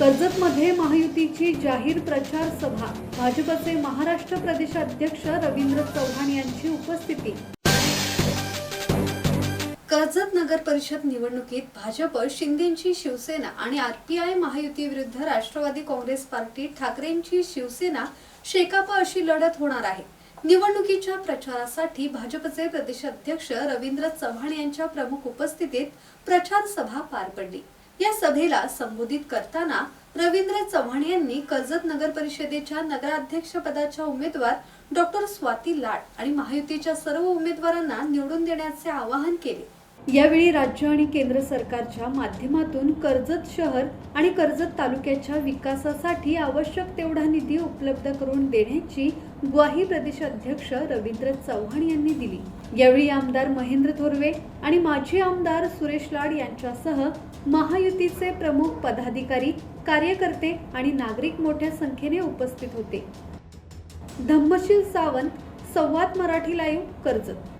कर्जतमध्ये महायुतीची जाहीर प्रचार सभा. भाजपचे महाराष्ट्र प्रदेशाध्यक्ष रवींद्र चव्हाण यांची उपस्थिती. कर्जत नगर परिषद निवडणुकीत भाजप शिंदेची शिवसेना आणि आरपीआय महायुती विरुद्ध राष्ट्रवादी काँग्रेस पार्टी ठाकरेंची शिवसेना शेकापा अशी लढत होणार आहे. निवडणुकीच्या प्रचारासाठी भाजपचे प्रदेशाध्यक्ष रवींद्र चव्हाण यांच्या प्रमुख उपस्थितीत प्रचार सभा पार पडली. या सभेला संबोधित करताना रवींद्र चव्हाण यांनी कर्जत नगर परिषदेच्या नगराध्यक्ष पदाच्या उमेदवार डॉक्टर स्वाती लाड आणि महायुतीच्या सर्व उमेदवारांना निवडून देण्याचे आवाहन केले. यावेळी राज्य आणि केंद्र सरकारच्या माध्यमातून कर्जत शहर आणि कर्जत तालुक्याच्या विकासासाठी आवश्यक तेवढा निधी उपलब्ध करून देण्याची ग्वाही प्रदेश अध्यक्ष रवींद्र चव्हाण यांनी दिली. यावेळी आमदार महेंद्र थोरवे आणि माजी आमदार सुरेश लाड यांच्यासह महायुतीचे प्रमुख पदाधिकारी कार्यकर्ते आणि नागरिक मोठ्या संख्येने उपस्थित होते. धम्मशील सावंत संवाद मराठी लाईव्ह कर्जत